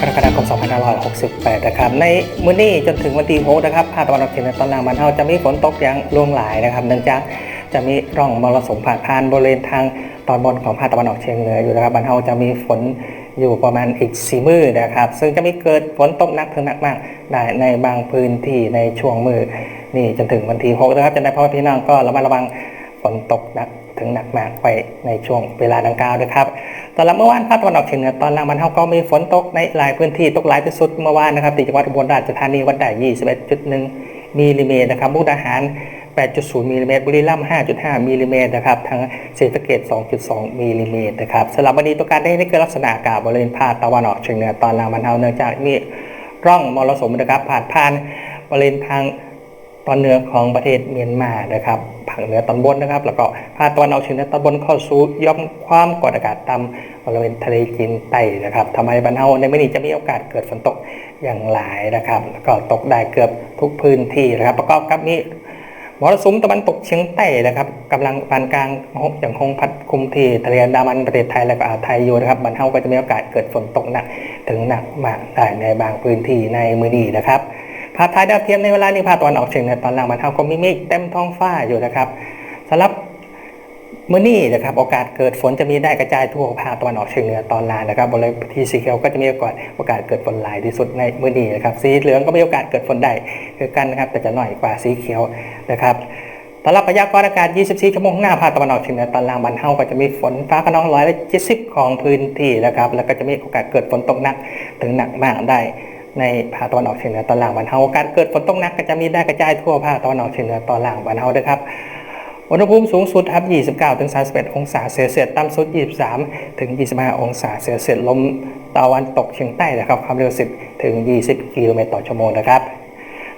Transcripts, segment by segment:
กรกฎาคม 2568 นะครับ ในมื้อนี้จนถึงวันที่6นะครับภาคตะวันออกเฉียงเหนือตอนล่างบ้านเฮาจะมีฝนตกอย่างล่วงหลายนะครับ เนื่องจากจะมีร่องมรสุมผ่านผ่านบริเวณทางตอนบนของภาคตะวันออกเฉียงเหนืออยู่นะครับบ้านเฮาจะมีฝนอยู่ประมาณอีก4มื้อนะครับ ซึ่งจะมีเกิดฝนตกหนักถึงหนักมากได้ในบางพื้นที่ในช่วงมือนี่จนถึงวันที่6นะครับจะได้พ่อพี่น้องก็ระมัดระวังฝนตกหนักถึงหนักมากไปในช่วงเวลาดังกล่าวด้วยครับ ตอนรับเมื่อวานภาคตะวันออกเฉียงเหนือตอนล่างมันเฮาก็มีฝนตกในหลายพื้นที่ตกหลายที่สุดเมื่อวานนะครับที่จังหวัดอุบลราชธานีวัดได้21.1มิลลิเมตรนะครับมุกดาหาร 8.0มิลลิเมตรบุรีรัมย์5.5มิลลิเมตรนะครับทางศรีสะเกษ2.2มิลลิเมตรนะครับสำหรับวันนี้ตัวการได้ได้เกิดลักษณะอากาศบริเวณภาคตะวันออกเฉียงเหนือตอนล่างมันเฮาเนื่องจากมีร่องมรสุมนะครับผ่านผ่านบริเวณทางตอนเหนือของประเทศเมียนมานะครับาคเหนือตอนบนนะครับ แล้วก็ภาคตะวันออกเฉียงเหนือตอนบนเข้าสู่ย่อมความกดอากาศต่ำบริเวณทะเลจีนใต้นะครับทำให้บ้านเฮาในไม่นี้จะมีโอกาสเกิดฝนตกอย่างหลายนะครับ แล้วก็ตกได้เกือบทุกพื้นที่นะครับ ประกอบกับมีมรสุมตะวันตกเฉียงใต้นะครับกำลังปานกลางอย่างคงพัดคุมที่ทะเลอันดามันประเทศไทยและก็อ่าวไทยอยู่นะครับบ้านเฮาก็จะมีโอกาสเกิดฝนตกหนักถึงหนักมากได้ในบางพื้นที่ในมือนี้นะครับ ภาพถ่ายดาวเทียมในเวลานี้ภาคตะวันออกเฉียงเหนือตอนล่างบ้านเฮาก็มีเมฆเต็มท้องฟ้าอยู่นะครับสำหรับมื้อนี้นะครับโอกาสเกิดฝนจะมีได้กระจายทั่วภาคตะวันออกเฉียงเหนือตอนล่างนะครับบริเวณที่สีเขียวก็จะมีโอกาสโอกาสเกิดฝนหลายที่สุดในมื้อนี้นะครับสีเหลืองก็มีโอกาสเกิดฝนได้คือกันนะครับแต่จะน้อยกว่าสีเขียวนะครับสำหรับพยากรณ์อากาศ 24 ชั่วโมงหน้าภาคตะวันออกเฉียงเหนือตอนล่างบ้านเฮาก็จะมีฝนฟ้าขนองร้อยละ70 ของพื้นที่นะครับแล้วก็จะมีโอกาสเกิดฝนตกหนักถึงหนักมากได้ ในภาคตะวันออกเฉียงเหนือตอนล่างบ้านเฮาการเกิดฝนตกหนักก็จะมีได้กระจายทั่วภาคตะวันออกเฉียงเหนือตอนล่างบ้านเฮาด้วยครับอุณหภูมิสูงสุดครับ 29 ถึง 31 องศาเซลเซียส ต่ำสุด 23 ถึง 25 องศาเซลเซียส ลมตะวันตกเฉียงใต้นะครับความเร็ว 10 ถึง 20 กิโลเมตรต่อชั่วโมงนะครับ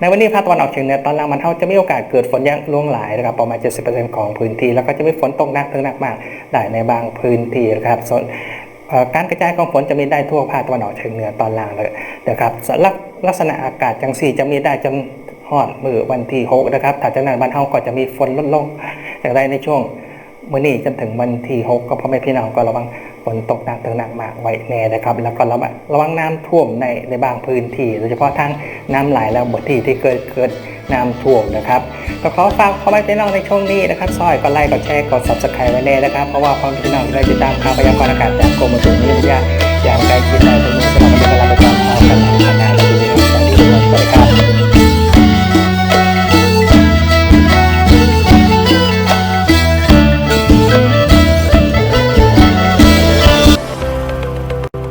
ในวันนี้ภาคตะวันออกเฉียงเหนือตอนล่างมันเท่าจะมีโอกาสเกิดฝนย่างล่วงหลายนะครับ ประมาณ 70%ของพื้นที่ แล้วก็จะมีฝนตกหนักถึงหนักมาก ได้ในบางพื้นที่นะครับส่วน การกระจายของฝนจะมีได้ทั่วภาคตะวันออกเฉียงเหนือตอนล่างเลยนะครับสำหรับลักษณะอากาศจังสี่จะมีได้จนฮอดมือวันที่6นะครับถัดจากนั้นบ้านเฮาก็จะมีฝนลดลงจากได้ในช่วงมื่อนี้จนถึงวันที่6ก็พ่อแม่พี่น้องก็ระวังฝนตกหนักถึงหนักมากไว้แน่นะครับ แล้วก็ระวังระวังน้ำท่วมในในบางพื้นที่โดยเฉพาะทางน้ำไหลแล้วบทที่ที่เกิดเกิดน้ำท่วมนะครับ ก็ขอฝากพ่อแม่พี่น้องในช่วงนี้นะครับซอยก็ไลค์ก็แชร์กด subscribe ไว้แน่นะครับ เพราะว่าพ่อแม่พี่น้องได้ติดตามข่าวพยากรณ์อากาศจากกรมอุตุนิยมวิทยาอย่างใกล้ชิดในทุกมือสำหรับวันนี้ก็ลาไปก่อนพร้อกันในงานและดูดีสวัสดีทุกคนสวัสดีครับ